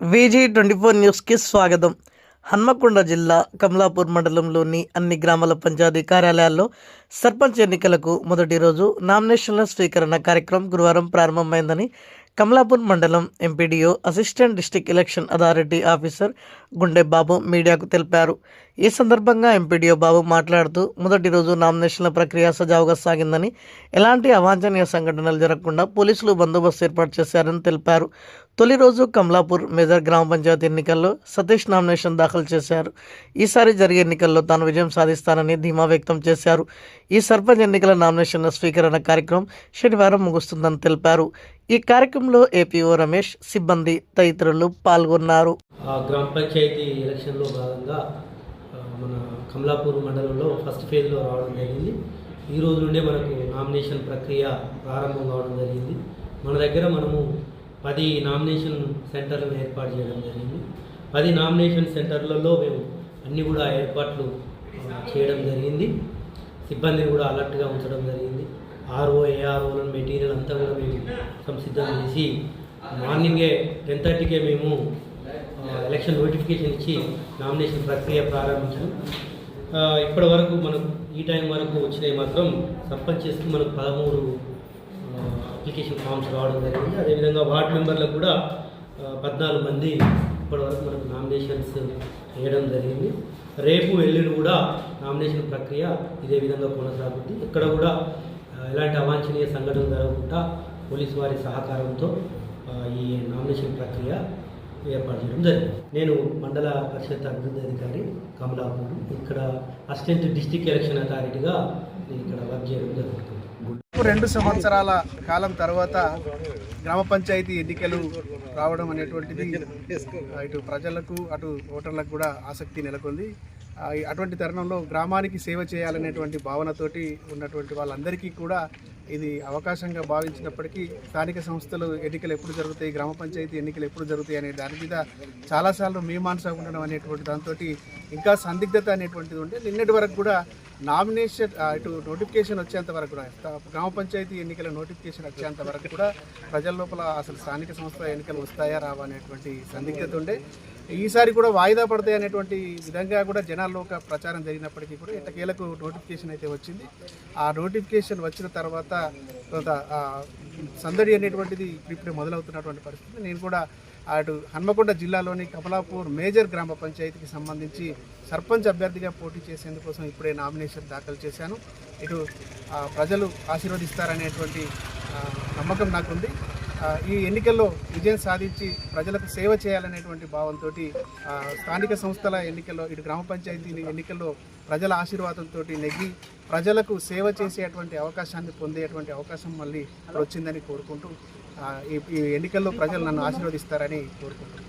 VG twenty four న్యూస్కి స్వాగతం. హన్మకొండ జిల్లా కమలాపూర్ మండలంలోని అన్ని గ్రామాల పంచాయతీ కార్యాలయాల్లో సర్పంచ్ ఎన్నికలకు మొదటి రోజు నామినేషన్ల స్వీకరణ కార్యక్రమం గురువారం ప్రారంభమైందని కమలాపూర్ మండలం MPDO assistant district election authority officer Gunde Babu మీడియాకు తెలిపారు. ఈ సందర్భంగా ఎంపీడీఓ బాబు మాట్లాడుతూ మొదటి రోజు నామినేషన్ల ప్రక్రియ సజావుగా సాగిందని ఎలాంటి అవాంఛనీయ సంఘటనలు జరగకుండా పోలీసులు బందోబస్తు ఏర్పాటు చేశారని తెలిపారు. తొలి రోజు కమలాపూర్ మేజర్ గ్రామ పంచాయతీ ఎన్నికల్లో సతీష్ నామినేషన్ దాఖలు చేశారు. ఈసారి జరిగే ఎన్నికల్లో తాను విజయం సాధిస్తానని ధీమా వ్యక్తం చేశారు. ఈ సర్పంచ్ ఎన్నికల నామినేషన్ల స్వీకరణ కార్యక్రమం శనివారం ముగుస్తుందని తెలిపారు. ఈ కార్యక్రమంలో ఏపీఓ రమేష్ సిబ్బంది తదితరులు పాల్గొన్నారు. గ్రామ పంచాయతీ ఎలక్షన్లో భాగంగా మన కమలాపూర్ మండలంలో ఫస్ట్ ఫేజ్లో రావడం జరిగింది. ఈ రోజు నుండే మనకు నామినేషన్ ప్రక్రియ ప్రారంభం కావడం జరిగింది. మన దగ్గర మనము పది నామినేషన్ సెంటర్లను ఏర్పాటు చేయడం జరిగింది. పది నామినేషన్ సెంటర్లలో మేము అన్నీ కూడా ఏర్పాట్లు చేయడం జరిగింది. సిబ్బందిని కూడా అలర్ట్గా ఉంచడం జరిగింది. ఆర్ఓ ఏఆర్ఓలను మెటీరియల్ అంతా కూడా మేము సంసిద్ధం చేసి మార్నింగే టెన్ థర్టీకే మేము ఎలక్షన్ నోటిఫికేషన్ ఇచ్చి నామినేషన్ ప్రక్రియ ప్రారంభించాం. ఇప్పటి వరకు మనకు ఈ టైం వరకు వచ్చినవి మాత్రం సర్పంచెస్కి మనకు పదమూడు అప్లికేషన్ ఫామ్స్ రావడం జరిగింది. అదేవిధంగా వార్డ్ మెంబర్లకు కూడా పద్నాలుగు మంది ఇప్పటివరకు మనకు నామినేషన్స్ వేయడం జరిగింది. రేపు ఎల్లుండి కూడా నామినేషన్ ప్రక్రియ ఇదే విధంగా కొనసాగుతుంది. ఇక్కడ కూడా ఎలాంటి అవాంఛనీయ సంఘటన జరగకుండా పోలీసు వారి సహకారంతో ఈ నామినేషన్ ప్రక్రియ ఏర్పాటు చేయడం జరిగింది. నేను మండల పరిషత్ అభివృద్ధి అధికారి కమలాపూర్. ఇక్కడ అసిస్టెంట్ డిస్టిక్ ఎలక్షన్ అథారిటీగా నేను ఇక్కడ వర్క్ చేయడం జరుగుతుంది. రెండు సంవత్సరాల కాలం తర్వాత గ్రామ పంచాయతీ ఎన్నికలు రావడం అనేటువంటిది ఇటు ప్రజలకు అటు ఓటర్లకు కూడా ఆసక్తి నెలకొంది. అటువంటి తరుణంలో గ్రామానికి సేవ చేయాలనేటువంటి భావనతోటి ఉన్నటువంటి వాళ్ళందరికీ కూడా ఇది అవకాశంగా భావించినప్పటికీ స్థానిక సంస్థలు ఎన్నికలు ఎప్పుడు జరుగుతాయి గ్రామ పంచాయతీ ఎన్నికలు ఎప్పుడు జరుగుతాయి అనే దాని మీద చాలాసార్లు మీమాంస ఉండడం అనేటువంటి దాంతో ఇంకా సందిగ్ధత అనేటువంటిది ఉంటే నిన్నటి వరకు కూడా నామినేషన్ ఇటు నోటిఫికేషన్ వచ్చేంత వరకు కూడా గ్రామ పంచాయతీ ఎన్నికల నోటిఫికేషన్ వచ్చేంత వరకు కూడా ప్రజల లోపల అసలు స్థానిక సంస్థల ఎన్నికలు వస్తాయా రావా అనేటువంటి సందిగ్ధత ఉండే. ఈసారి కూడా వాయిదా పడతాయి అనేటువంటి విధంగా కూడా జనాల్లో ఒక ప్రచారం జరిగినప్పటికీ కూడా ఎట్టకేలకు నోటిఫికేషన్ అయితే వచ్చింది. ఆ నోటిఫికేషన్ వచ్చిన తర్వాత కొంత సందడి అనేటువంటిది ఇప్పుడే మొదలవుతున్నటువంటి పరిస్థితి. నేను కూడా అటు హన్మకొండ జిల్లాలోని కమలాపూర్ మేజర్ గ్రామ పంచాయతీకి సంబంధించి సర్పంచ్ అభ్యర్థిగా పోటీ చేసేందుకోసం ఇప్పుడే నామినేషన్ దాఖలు చేశాను. ఇటు ప్రజలు ఆశీర్వదిస్తారనేటువంటి నమ్మకం నాకుంది. ఈ ఎన్నికల్లో విజయం సాధించి ప్రజలకు సేవ చేయాలనేటువంటి భావంతో స్థానిక సంస్థల ఎన్నికల్లో ఇటు గ్రామ పంచాయతీ ఎన్నికల్లో ప్రజల ఆశీర్వాదంతో నెగ్గి ప్రజలకు సేవ చేసేటువంటి అవకాశాన్ని పొందేటువంటి అవకాశం మళ్ళీ వచ్చిందని కోరుకుంటూ ఈ ఈ ఎన్నికల్లో ప్రజలు నన్ను ఆశీర్వదిస్తారని కోరుకుంటున్నాను.